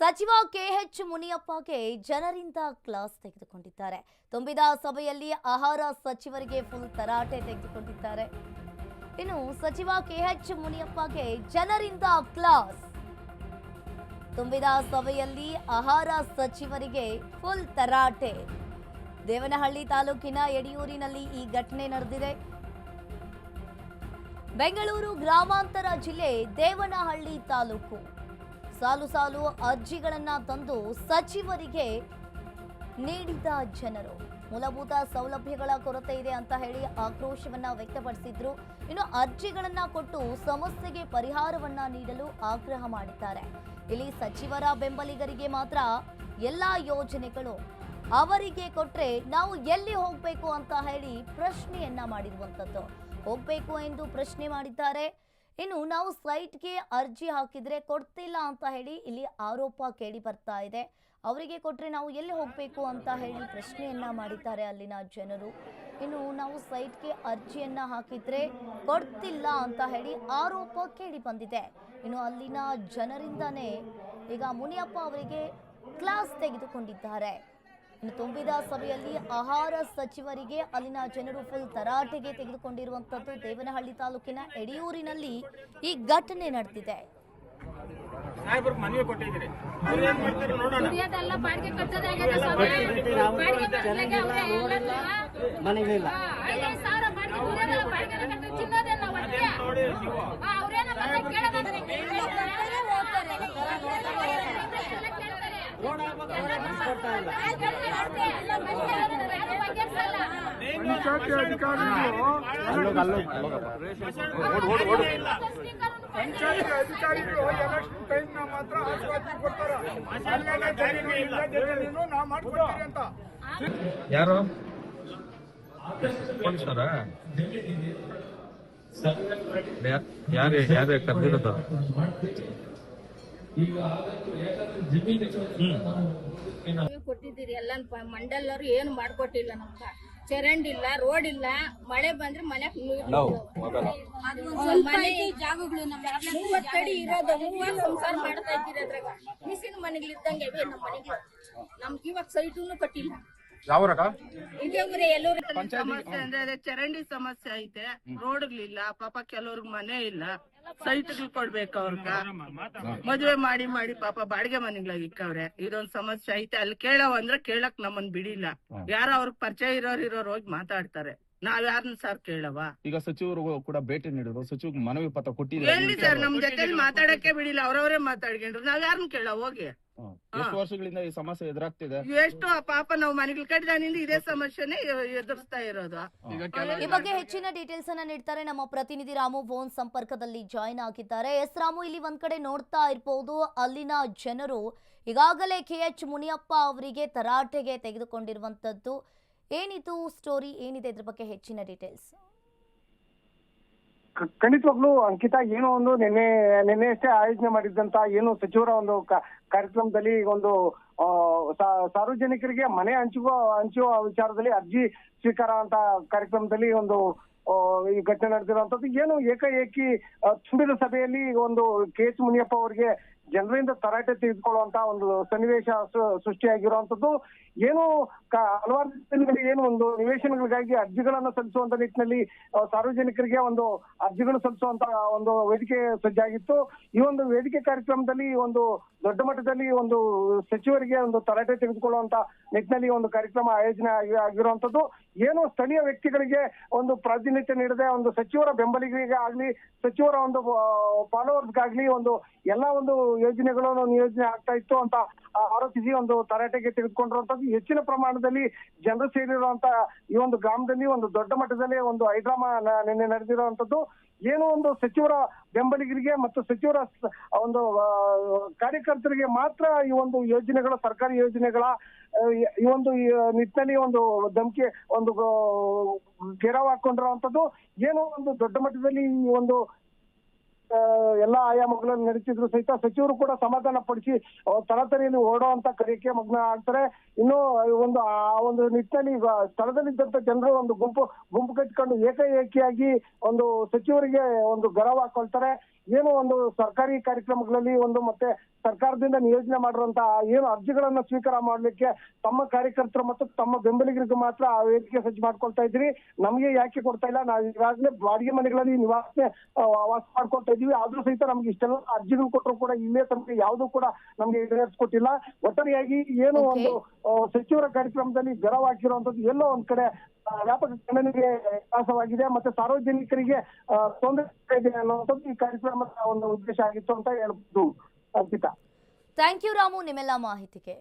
ಸಚಿವ ಕೆಎಚ್ ಮುನಿಯಪ್ಪಗೆ ಜನರಿಂದ ಕ್ಲಾಸ್ ತೆಗೆದುಕೊಂಡಿದ್ದಾರೆ. ತುಂಬಿದ ಸಭೆಯಲ್ಲಿ ಆಹಾರ ಸಚಿವರಿಗೆ ಫುಲ್ ತರಾಟೆ ತೆಗೆದುಕೊಂಡಿದ್ದಾರೆ. ಇನ್ನು ಸಚಿವ ಕೆಎಚ್ ಮುನಿಯಪ್ಪಗೆ ಜನರಿಂದ ಕ್ಲಾಸ್ ತುಂಬಿದ ಸಭೆಯಲ್ಲಿ ಆಹಾರ ಸಚಿವರಿಗೆ ಫುಲ್ ತರಾಟೆ. ದೇವನಹಳ್ಳಿ ತಾಲೂಕಿನ ಯಡಿಯೂರಿನಲ್ಲಿ ಈ ಘಟನೆ ನಡೆದಿದೆ. ಬೆಂಗಳೂರು ಗ್ರಾಮಾಂತರ ಜಿಲ್ಲೆ ದೇವನಹಳ್ಳಿ ತಾಲೂಕು. ಸಾಲು ಸಾಲು ಅರ್ಜಿಗಳನ್ನ ತಂದು ಸಚಿವರಿಗೆ ನೀಡಿದ ಜನರು. ಮೂಲಭೂತ ಸೌಲಭ್ಯಗಳ ಕೊರತೆ ಇದೆ ಅಂತ ಹೇಳಿ ಆಕ್ರೋಶವನ್ನ ವ್ಯಕ್ತಪಡಿಸಿದ್ರು. ಇನ್ನು ಅರ್ಜಿಗಳನ್ನ ಕೊಟ್ಟು ಸಮಸ್ಯೆಗೆ ಪರಿಹಾರವನ್ನ ನೀಡಲು ಆಗ್ರಹ ಮಾಡಿದ್ದಾರೆ. ಇಲ್ಲಿ ಸಚಿವರ ಬೆಂಬಲಿಗರಿಗೆ ಮಾತ್ರ ಎಲ್ಲಾ ಯೋಜನೆಗಳು ಅವರಿಗೆ ಕೊಟ್ರೆ ನಾವು ಎಲ್ಲಿ ಹೋಗ್ಬೇಕು ಅಂತ ಹೇಳಿ ಪ್ರಶ್ನೆಯನ್ನ ಮಾಡಿರುವಂತದ್ದು. ಹೋಗ್ಬೇಕು ಎಂದು ಪ್ರಶ್ನೆ ಮಾಡಿದ್ದಾರೆ. ಇನ್ನು ನಾವು ಸೈಟ್ಗೆ ಅರ್ಜಿ ಹಾಕಿದ್ರೆ ಕೊಡ್ತಿಲ್ಲ ಅಂತ ಹೇಳಿ ಇಲ್ಲಿ ಆರೋಪ ಕೇಳಿ ಬರ್ತಾ ಇದೆ. ಅವರಿಗೆ ಕೊಟ್ಟರೆ ನಾವು ಎಲ್ಲಿ ಹೋಗಬೇಕು ಅಂತ ಹೇಳಿ ಪ್ರಶ್ನೆಯನ್ನ ಮಾಡಿದ್ದಾರೆ ಅಲ್ಲಿನ ಜನರು. ಇನ್ನು ನಾವು ಸೈಟ್ಗೆ ಅರ್ಜಿಯನ್ನ ಹಾಕಿದ್ರೆ ಕೊಡ್ತಿಲ್ಲ ಅಂತ ಹೇಳಿ ಆರೋಪ ಕೇಳಿ ಬಂದಿದೆ. ಇನ್ನು ಅಲ್ಲಿನ ಜನರಿಂದನೇ ಈಗ ಮುನಿಯಪ್ಪ ಅವರಿಗೆ ಕ್ಲಾಸ್ ತೆಗೆದುಕೊಂಡಿದ್ದಾರೆ. ತುಂಬಿದ ಸಭೆಯಲ್ಲಿ ಆಹಾರ ಸಚಿವರಿಗೆ ಅಲ್ಲಿನ ಜನರು ಫುಲ್ ತರಾಟೆಗೆ ತೆಗೆದುಕೊಂಡಿರುವಂತದ್ದು ದೇವನಹಳ್ಳಿ ತಾಲೂಕಿನ ಎಡಿಯೂರಿನಲ್ಲಿ ಈ ಘಟನೆ ನಡೆದಿದೆ. ಮನೆಗಳಿಲ್ಲ. ಪಂಚಾಯತಿ ಅಧಿಕಾರಿಗಳು ಪಂಚಾಯತಿ ಅಧಿಕಾರಿಗಳು ಎಲೆಕ್ಷನ್ ಟೈಮ್ನ ಮಾತ್ರ ಆಶ್ವಾಸನೆ ಕೊಡ್ತಾರ ನಾವು ಮಾಡ್ಕೊಡ್ತೀವಿ ಅಂತ ಯಾರು ಸರ ಯಾರೇ ಯಾರು ಕರೆದಿರೋದು? ನೀವೇ ಕೊಟ್ಟಿದ್ದೀರಿ ಎಲ್ಲ ಮಂಡಲರು ಏನು ಮಾಡ್ಕೊಟ್ಟಿಲ್ಲ ನಮ್ಗ. ಚರಂಡಿ ಇಲ್ಲ ರೋಡ್ ಇಲ್ಲ ಮಳೆ ಬಂದ್ರೆ ಮಳೆ ನೀರು ಮನೆ ಜಾಗಗಳು ಮೂವತ್ತಡಿ ಇರೋದು ಮೂವತ್ತು ಸಂಸಾರ ಮಾಡ್ತಾ ಇದ್ದೀರಿ ಅದ್ರಾಗ. ಮಿಸಿನ ಮನೆಗಳಿದ್ದಂಗೆ ಇದ್ದಂಗೆ ನಮ್ಮ ಮನೆಗೆ. ನಮ್ಗೆ ಇವಾಗ ಸೈಟುನು ಕಟ್ಟಿಲ್ಲ. ಎಲ್ಲರೂ. ಸಮಸ್ಯೆ ಅಂದ್ರೆ ಅದೇ ಚರಂಡಿ ಸಮಸ್ಯೆ ಐತೆ. ರೋಡ್ಗಳಿಲ್ಲ ಪಾಪ ಕೆಲವ್ರಿಗೆ ಮನೆ ಇಲ್ಲ. ಸೈಟ್ ಕೊಡ್ಬೇಕು ಅವ್ರಗ. ಮದ್ವೆ ಮಾಡಿ ಮಾಡಿ ಪಾಪ ಬಾಡಿಗೆ ಮನೆಗಳಾಗ ಇಕ್ಕವ್ರೆ. ಇದೊಂದ್ ಸಮಸ್ಯೆ ಐತೆ. ಅಲ್ಲಿ ಕೇಳವ ಅಂದ್ರೆ ಕೇಳಕ್ ನಮ್ಮನ್ ಬಿಡಿಲ್ಲ. ಯಾರೋ ಅವ್ರಗ್ ಪರಿಚಯ ಇರೋರ್ ಇರೋರ್ ಹೋಗಿ ಮಾತಾಡ್ತಾರೆ. ನಾವ್ ಯಾರನ್ನ ಸರ್ ಕೇಳವ? ಈಗ ಸಚಿವರು ಕೂಡ ಭೇಟಿ ನೀಡಿದ್ರು. ಸಚಿವ ಮನವಿ ಪತ್ರ ಎಲ್ಲಿ ಕೊಟ್ಟಿದ್ದಾರೆ ಸರ್ ನಮ್ ಜೊತೆಲಿ ಮಾತಾಡಕ್ಕೆ ಬಿಡಿಲ್ಲ. ಅವ್ರವ್ರೆ ಮಾತಾಡ್ಕೊಂಡ್ರು. ನಾವ್ ಯಾರನ್ನ ಕೇಳ ಹೋಗಿ. ಎಷ್ಟು ವರ್ಷಗಳಿಂದ ಈ ಸಮಸ್ಯೆ ಎದುರಾಗ್ತಿದೆ? ಎಷ್ಟು ಆ ಪಾಪ ನಾವು ಮನೆಗಳ ಕಟ್ಟಿದಾನಿಂದ ಇದೇ ಸಮಸ್ಯೆನೆ ಎದುರಿಸ್ತಾ ಇರೋದು. ಈ ಬಗ್ಗೆ ಹೆಚ್ಚಿನ ಡೀಟೇಲ್ಸ್ ಅನ್ನ ನೀಡ್ತಾರೆ ನಮ್ಮ ಪ್ರತಿನಿಧಿ ರಾಮು. ಫೋನ್ ಸಂಪರ್ಕದಲ್ಲಿ ಜಾಯಿನ್ ಆಗಿದ್ದಾರೆ. ಎಸ್ ರಾಮು ಇಲ್ಲಿ ಒಂದ್ ಕಡೆ ನೋಡ್ತಾ ಇರ್ಬೋದು. ಅಲ್ಲಿನ ಜನರು ಈಗಾಗಲೇ ಕೆ ಎಚ್ ಮುನಿಯಪ್ಪ ಅವರಿಗೆ ತರಾಟೆಗೆ ತೆಗೆದುಕೊಂಡಿರುವಂತದ್ದು. ಏನಿದು ಸ್ಟೋರಿ ಏನಿದೆ ಇದ್ರ ಬಗ್ಗೆ ಹೆಚ್ಚಿನ ಡೀಟೇಲ್ಸ್ ಖಂಡಿತವಾಗ್ಲೂ ಅಂಕಿತ ಏನೋ ಒಂದು ನಿನ್ನೆ ನಿನ್ನೆ ಅಷ್ಟೇ ಆಯೋಜನೆ ಮಾಡಿದ್ದಂತ ಏನು ಸಚಿವರ ಒಂದು ಕಾರ್ಯಕ್ರಮದಲ್ಲಿ ಒಂದು ಸಾರ್ವಜನಿಕರಿಗೆ ಮನೆ ಹಂಚುವ ಹಂಚುವ ವಿಚಾರದಲ್ಲಿ ಅರ್ಜಿ ಸ್ವೀಕಾರ ಅಂತ ಕಾರ್ಯಕ್ರಮದಲ್ಲಿ ಒಂದು ಈ ಘಟನೆ ನಡೆದಿರುವಂತದ್ದು, ಏನು ಏಕಾಏಕಿ ತುಂಬಿದ ಸಭೆಯಲ್ಲಿ ಒಂದು ಕೆ ಎಚ್ ಮುನಿಯಪ್ಪ ಅವರಿಗೆ ಜನರಿಂದ ತರಾಟೆ ತೆಗೆದುಕೊಳ್ಳುವಂತ ಒಂದು ಸನ್ನಿವೇಶ ಸೃಷ್ಟಿಯಾಗಿರುವಂತದ್ದು. ಏನು ಹಲವಾರು ಏನು ಒಂದು ನಿವೇಶನಗಳಿಗಾಗಿ ಅರ್ಜಿಗಳನ್ನ ಸಲ್ಲಿಸುವಂತ ನಿಟ್ಟಿನಲ್ಲಿ ಸಾರ್ವಜನಿಕರಿಗೆ ಒಂದು ಅರ್ಜಿಗಳು ಸಲ್ಲಿಸುವಂತ ಒಂದು ವೇದಿಕೆ ಸಜ್ಜಾಗಿತ್ತು. ಈ ಒಂದು ವೇದಿಕೆ ಕಾರ್ಯಕ್ರಮದಲ್ಲಿ ಒಂದು ದೊಡ್ಡ ಮಟ್ಟದಲ್ಲಿ ಒಂದು ಸಚಿವರಿಗೆ ಒಂದು ತರಾಟೆ ತೆಗೆದುಕೊಳ್ಳುವಂತ ನಿಟ್ಟಿನಲ್ಲಿ ಒಂದು ಕಾರ್ಯಕ್ರಮ ಆಯೋಜನೆ ಆಗಿ- ಆಗಿರುವಂತದ್ದು. ಏನು ಸ್ಥಳೀಯ ವ್ಯಕ್ತಿಗಳಿಗೆ ಒಂದು ಪ್ರಾತಿನಿಧ್ಯ ನೀಡದೆ ಒಂದು ಸಚಿವರ ಬೆಂಬಲಿಗರಿಗೆ ಆಗ್ಲಿ ಸಚಿವರ ಒಂದು ಫಾಲೋವರ್ಸ್ಗಾಗ್ಲಿ ಒಂದು ಎಲ್ಲಾ ಒಂದು ಯೋಜನೆಗಳನ್ನು ನಿಯೋಜನೆ ಆಗ್ತಾ ಇತ್ತು ಅಂತ ಆರೋಪಿಸಿ ಒಂದು ತರಾಟೆಗೆ ತೆಗೆದುಕೊಂಡಿರುವಂತದ್ದು ಹೆಚ್ಚಿನ ಪ್ರಮಾಣದಲ್ಲಿ ಜನರು ಸೇರಿರುವಂತ ಈ ಒಂದು ಗ್ರಾಮದಲ್ಲಿ ಒಂದು ದೊಡ್ಡ ಮಟ್ಟದಲ್ಲಿ ಒಂದು ಹೈಡ್ರಾಮಾ ನಿನ್ನೆ ನಡೆದಿರುವಂತದ್ದು ಏನು ಒಂದು ಸಚಿವರ ಬೆಂಬಲಿಗರಿಗೆ ಮತ್ತು ಸಚಿವರ ಒಂದು ಕಾರ್ಯಕರ್ತರಿಗೆ ಮಾತ್ರ ಈ ಒಂದು ಯೋಜನೆಗಳ, ಸರ್ಕಾರಿ ಯೋಜನೆಗಳ ಈ- ಒಂದು ನಿಟ್ಟಿನಲ್ಲಿ ಒಂದು ಧಮಕಿ, ಒಂದು ಗೆರವ್ ಹಾಕೊಂಡಿರುವಂತದ್ದು ಏನೋ ಒಂದು ದೊಡ್ಡ ಮಟ್ಟದಲ್ಲಿ ಈ ಒಂದು ಎಲ್ಲಾ ಆಯಾಮಗಳನ್ನು ನಡೆಸಿದ್ರು ಸಹಿತ ಸಚಿವರು ಕೂಡ ಸಮಾಧಾನ ಪಡಿಸಿ ಓಡೋ ಅಂತ ಕಾರ್ಯಕ್ಕೆ ಮಗ್ನ ಆಗ್ತಾರೆ. ಇನ್ನು ಒಂದು ಆ ಒಂದು ನಿಟ್ಟಿನಲ್ಲಿ ಸ್ಥಳದಲ್ಲಿದ್ದಂತ ಜನರು ಒಂದು ಗುಂಪು ಗುಂಪು ಕಟ್ಕೊಂಡು ಏಕಾಏಕಿಯಾಗಿ ಒಂದು ಸಚಿವರಿಗೆ ಒಂದು ಗರವ್ ಹಾಕೊಳ್ತಾರೆ ಏನು ಒಂದು ಸರ್ಕಾರಿ ಕಾರ್ಯಕ್ರಮಗಳಲ್ಲಿ ಒಂದು ಮತ್ತೆ ಸರ್ಕಾರದಿಂದ ನಿಯೋಜನೆ ಮಾಡಿರುವಂತಹ ಏನು ಅರ್ಜಿಗಳನ್ನ ಸ್ವೀಕಾರ ಮಾಡ್ಲಿಕ್ಕೆ ತಮ್ಮ ಕಾರ್ಯಕರ್ತರು ಮತ್ತು ತಮ್ಮ ಬೆಂಬಲಿಗರಿಗೆ ಮಾತ್ರ ಆ ವೇದಿಕೆ ಸಜ್ಜು ಮಾಡ್ಕೊಳ್ತಾ ಇದ್ರಿ. ನಮಗೆ ಯಾಕೆ ಕೊಡ್ತಾ ಇಲ್ಲ? ನಾವು ಈಗಾಗಲೇ ಬಾಡಿಗೆ ಮನೆಗಳಲ್ಲಿ ನಿವಾಸನೆ ವಾಸ ಮಾಡ್ಕೊಳ್ತಾ ಇದೀವಿ ಆದ್ರೂ ಸಹಿತ ನಮ್ಗೆ ಇಷ್ಟೆಲ್ಲ ಅರ್ಜಿಗಳು ಕೊಟ್ಟರು ಕೂಡ ಇಲ್ಲೇ ತನಕ ಯಾವುದು ಕೂಡ ನಮ್ಗೆ ಈಡೇರಿಸ್ಕೊಟ್ಟಿಲ್ಲ ಒಟ್ಟಾರೆಯಾಗಿ ಏನು ಒಂದು ಸಚಿವರ ಕಾರ್ಯಕ್ರಮದಲ್ಲಿ ಜ್ವರವಾಗಿರುವಂತದ್ದು ಹಾಕಿರುವಂತದ್ದು ಎಲ್ಲೋ ಒಂದ್ ಕಡೆ ವ್ಯಾಪಕ ಖಂಡನೆಗೆ ಸಾಧ್ಯವಾಗಿದೆ ಮತ್ತೆ ಸಾರ್ವಜನಿಕರಿಗೆ ತೊಂದರೆ ಇದೆ ಅನ್ನುವಂಥದ್ದು ಈ ಕಾರ್ಯಕ್ರಮದ ಒಂದು ಉದ್ದೇಶ ಆಗಿತ್ತು ಅಂತ ಹೇಳ್ಬೋದು, ಅರ್ಪಿತಾ. Thank you Ramu. ನಿಮ್ಮೆಲ್ಲ ಮಾಹಿತಿಗೆ.